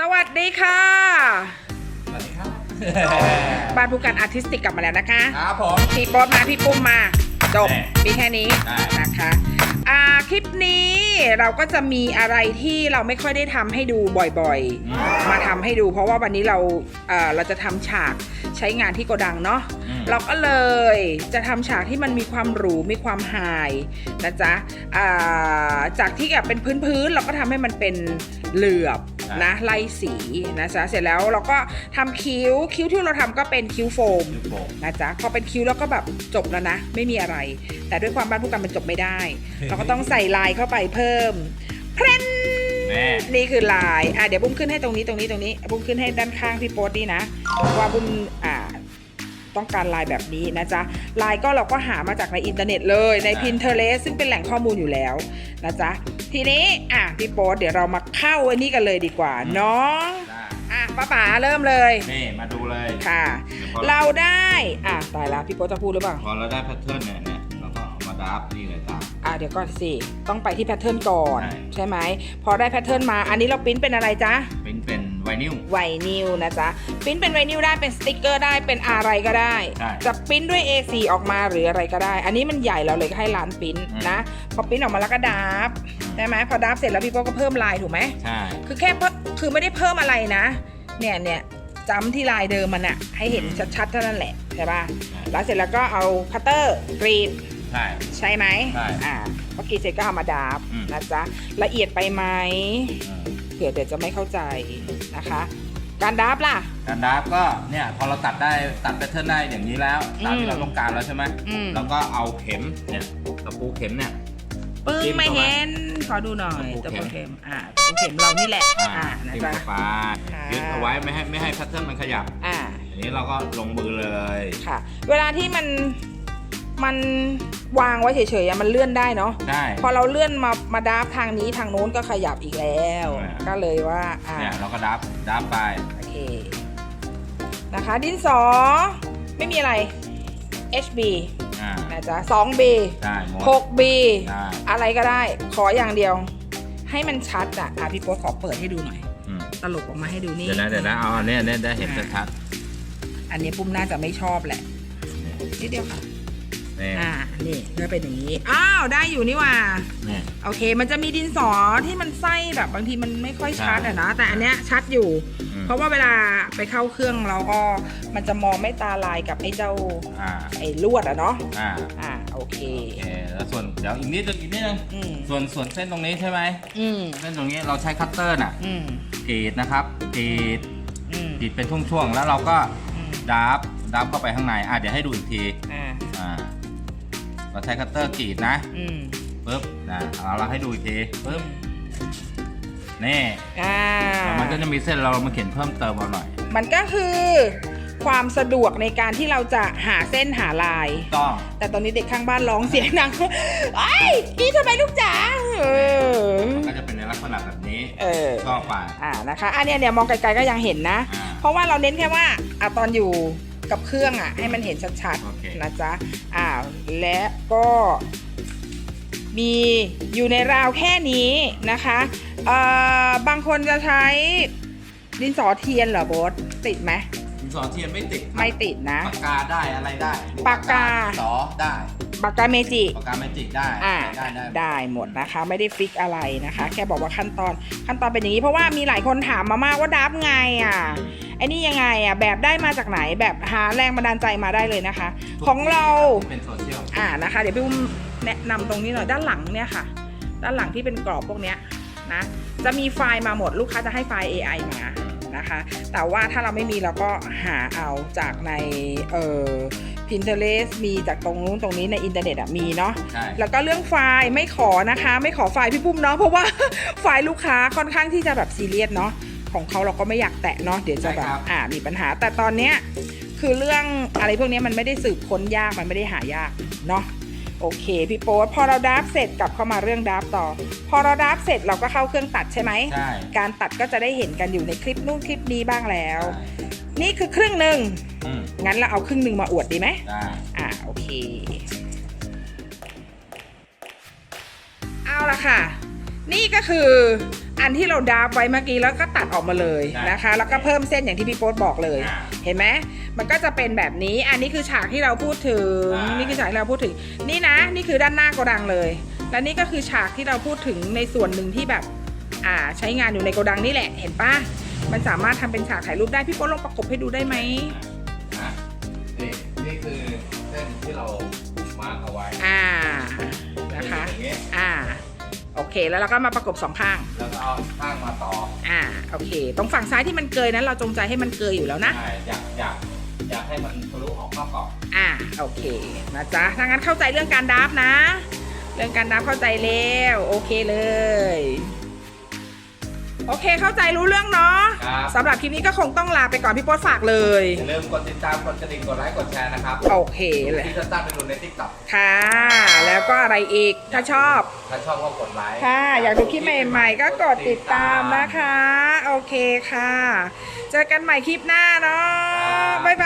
สวัสดีค่ะ สวัสดีครับบ้านผู้การอาร์ติสติกกลับมาแล้วนะคะ ครับผม พี่โป๊ตมาพี่ปุ้มมา จบ แน่มีแค่นี้ได้ นะคะอ่าคลิปนี้เราก็จะมีอะไรที่เราไม่ค่อยได้ทำให้ดูบ่อยอืมๆมาทำให้ดู เพราะว่าวันนี้เราเอ่อเราจะทำฉากใช้งานที่โกดังเนาะ อืม เราก็เลยจะทำฉากที่มันมีความหรู มีความไฮนะจ๊ะอ่าจากที่แบบเป็นพื้นๆเราก็ทำให้มันเป็นเหลือบนะไล่สีนะจ๊ะเสร็จแล้วเราก็ทำคิ้วคิ้วที่เราทำก็เป็นคิ้วโฟมลูกโป่งนะจ๊ะพอเป็นคิ้วแล้วก็แบบจบแล้วนะ ไม่มีอะไร แต่ด้วยความบ้านผู้กันมันจบไม่ได้ เราก็ต้องใส่ลายเข้าไปเพิ่มเพรนแม่นี่คือลายอะเดี๋ยวบุ้มขึ้นให้ตรงนี้ตรงนี้ตรงนี้บุ้มขึ้นให้ด้านข้างพี่โป๊ตนี่นะว่าบุ้มอ่า ต้องการลายแบบนี้นะจ๊ะลายก็เราก็หามาจากในอินเทอร์เน็ตเลยใน Pinterest ซึ่งเป็นแหล่งข้อมูลอยู่แล้วนะจ๊ะทีนี้อะพี่โป๊ตเดี๋ยวเรามาเข้าอันนี้กันเลยดีกว่าเนาะได้อะป้าป๋าเริ่มเลยนี่มาดูเลยค่ะพอเราได้อะตายละพี่โป๊ตจะพูดหรือเปล่าพอเราได้แพทเทิร์นเนี่ยเนี่ยเราก็เอามาดับนี่เลยตามอะเดี๋ยวก่อนสิ ต้องไปที่แพทเทิร์นก่อน ใช่ใช่ไหม พอได้แพทเทิร์นมา อันนี้เราปริ้นเป็นอะไรจ๊ะเป็นเป็นไวนิลไวนิลนะจ๊ะปริ้นเป็นไวนิลได้เป็นสติกเกอร์ได้เป็นอะไรก็ได้ ใช่จะปริ้นด้วย A4 ออกมาหรืออะไรก็ได้ อันนี้มันใหญ่เราเลยให้ร้านปริ้นอืม นะ พอปริ้นออกมาแล้วก็ดับใช่ไหมพอดับเสร็จแล้วพี่โป๊ก็เพิ่มลายถูกไหม ใช่ คือแค่เพิ่มคือไม่ได้เพิ่มอะไรนะ เนี่ยเนี่ยจำที่ลายเดิมมันอะให้เห็นชัดๆเท่านั้นแหละใช่ป่ะแล้วเสร็จแล้วก็เอาคัตเตอร์กรีดใช่ ใช่ไหมใช่อ่าพอกรีดเสร็จก็เอามาดับอืม นะจ๊ะ ละเอียดไปไหม อืมเผื่อเดี๋ยวจะไม่เข้าใจนะคะ การดับล่ะ การดับก็เนี่ยพอเราตัดได้ตัดแพทเทิร์นได้อย่างนี้แล้วตามอืที่มเราต้องการแล้วใช่ไหมอืม เราก็เอาเข็มเนี่ยตะปูเข็มเนี่ย ปึ้งจิ้มไม่เข้าไปเห็น ขอดูหน่อยตะตะปูปูเข็เข็มมอ่าตะปูเข็มเรานี่แหละ อ่าอ่านะจิ้มจ๊ะ เข้าไปค่ะ ยึดเอาไว้ไม่ให้ไม่ให้แพทเทิร์นมันขยับอ่าอันนี้เราก็ลงมือเลย ค่ะ เวลาที่มัน มันวางไว้เฉยๆอะมันเลื่อนได้เนาะใช่พอเราเลื่อนมามาดับทางนี้ทางโน้นก็ขยับอีกแล้ว อ่า ก็เลยว่าอ่าเนี่ยเราก็ดับดับไป โอเคนะคะ ดินสอไม่มีอะไร HB อ่า นะจ๊ะ 2B ได้หมด 6B ได้ อะไรก็ได้ ขออย่างเดียว ให้มันชัดอะอะพี่โป๊ตขอเปิดให้ดูหน่อย อืมตลกออกมาให้ดูนี่ เดี๋ยวนะเดี๋ยวนะเอาอันเนี้ยเนี่ยได้เห็นชัดอันนี้ปุ้มน่าจะไม่ชอบแหละๆนิดเดียวค่ะ นี่อ่า นี่ก็เป็นอย่างนี้ อ้าว ได้อยู่นี่หว่า นี่ โอเค มันจะมีดินสอที่มันไส้แบบบางทีมันไม่ค่อยชัดใช่อะนะ แต่อันเนี้ยชัดอยู่ อืม เพราะว่าเวลาไปเข้าเครื่องเราก็มันจะมองไม่ตาลายกับไอ้เจ้าอ่าไอ้ลวดอะเนาะ อ่าอ่า โอเค โอเคแล้วส่วนเดี๋ยวอีกนิดนึงอีกนิดนึงอืม ส่วนส่วนเส้นตรงนี้ใช่ไหมอืม เส้นตรงนี้เราใช้คัตเตอร์น่ะอืม กรีดนะครับกรีดอืมกรีดเป็นช่วงๆแล้วเราก็อืมดับดับเข้าไปข้างในอะเดี๋ยวให้ดูอีกทีอ่า อ่า เราใช้คัตเตอร์กรีดนะอืมปึ๊บนะเอาเราให้ดูอีกทีปึ๊บนี่อ่าแล้วมันก็จะมีเส้นเรามาเขียนเพิ่มเติมเอาหน่อยมันก็คือความสะดวกในการที่เราจะหาเส้นหาลาย ต้อง แต่ตอนนี้เด็กข้างบ้านร้องเสียงดังไอ้ยนี่ทำไมลูกจ๋าเออมันก็จะเป็นในลักษณะแบบนี้เออ ก็ไป อ่านะคะอันเนี้ยเนี่ยมองไกลๆก็ยังเห็นนะ อ่า เพราะว่าเราเน้นแค่ว่าอะตอนอยู่กับเครื่องอะให้มันเห็นชัดโอเคๆ นะจ๊ะอ่าและก็มีอยู่ในราวแค่นี้นะคะเอ่อบางคนจะใช้ดินสอเทียนเหรอโบสติดไหมดินสอเทียนไม่ติดไม่ติดนะ ปากกาได้อะไรได้ปากกา ดินสอได้ ปากกาเมจิปากกาเมจิกได้อ่าได้ได้ได้หมดนะคะ ไม่ได้ฟิกอะไรนะคะ แค่บอกว่าขั้นตอนขั้นตอนเป็นอย่างนี้เพราะว่ามีหลายคนถามมามากว่าดับไงอะไอ้นี่ยังไงอะแบบได้มาจากไหนแบบหาแรงบันดาลใจมาได้เลยนะคะ ของเราเป็นโซเชียลอ่านะคะ เดี๋ยวพี่อุ้มแนะนำตรงนี้หน่อยด้านหลังเนี่ยค่ะ ด้านหลังที่เป็นกรอบพวกเนี้ยนะจะมีไฟล์มาหมดลูกค้าจะให้ไฟล์ AI มานะคะ แต่ว่าถ้าเราไม่มีเราก็หาเอาจากในเอ่อ Pinterest มีจากตรงนู้นตรงนี้ในอินเทอร์เน็ตอะมีเนาะใช่ แล้วก็เรื่องไฟล์ไม่ขอนะคะ ไม่ขอไฟล์พี่ปุ้มเนาะเพราะว่า ไฟล์ลูกค้าค่อนข้างที่จะแบบซีเรียสเนาะของเขาเราก็ไม่อยากแตะเนาะเดี๋ยวจะแบบอ่ามีปัญหา แต่ตอนเนี้ยคือเรื่องอะไรพวกเนี้ยมันไม่ได้สืบค้นยากมันไม่ได้หายากเนาะโอเคพี่โป๊ตพอเราดับเสร็จกลับเข้ามาเรื่องดับต่อ พอเราดับเสร็จเราก็เข้าเครื่องตัดใช่ไหม ใช่การตัดก็จะได้เห็นกันอยู่ในคลิปนู่นคลิปนี้บ้างแล้วใช่นี่คือครึ่งหนึ่ง อืมงั้นเราเอาครึ่งหนึ่งมาอวดดีไหม ได้ อ่าโอเค เอาละค่ะ นี่ก็คืออันที่เราดาบไว้เมื่อกี้แล้วก็ตัดออกมาเลยใช่นะคะ แล้วก็เพิ่มเส้นอย่างที่พี่โป๊ตบอกเลย อ่าเห็นไหมมันก็จะเป็นแบบนี้ อันนี้คือฉากที่เราพูดถึง อ่านี่ นี่คือฉากที่เราพูดถึง นี่นะ นี่คือด้านหน้าโกดังเลย และนี่ก็คือฉากที่เราพูดถึงในส่วนหนึ่งที่แบบ อ่าใช้งานอยู่ในโกดังนี่แหละ เห็นปะมันสามารถทำเป็นฉากถ่ายรูปได้พี่โป๊ตลองประกบให้ดูได้ไหมอะ นี่นี่คือเส้นที่เรามาร์กเอาไว้อ่านะคะ อย่างเงี้ยอ่า โอเคแล้วเราก็มาประกบสองข้าง แล้วก็เอาข้างมาต่ออ่า โอเค ตรงฝั่งซ้ายที่มันเกยนั้นเราจงใจให้มันเกยอยู่แล้วนะ ใช่อยากอยากอยากให้มันทะลุออกนอกกรอบอ่า โอเคนะจ๊ะถ้างั้นเข้าใจเรื่องการดับนะ เรื่องการดับเข้าใจแล้ว โอเคเลย โอเคเข้าใจรู้เรื่องเนาะครับ สำหรับคลิปนี้ก็คงต้องลาไปก่อนพี่โป๊ตฝากเลย อย่าลืมกดติดตาม กดกระดิ่ง กดไลค์ กดแชร์นะครับโอเคเลยที่จะตั้งไปดูในติ๊กต็อกค่ะ แล้วก็อะไรอีกถ้าชอบ ถ้าชอบก็กดไลค์ค่ะ อยากดูคลิปใหม่ๆ ก็กดติดตามนะคะ โอเคค่ะ เจอกันใหม่คลิปหน้าเนาะบ๊ายบ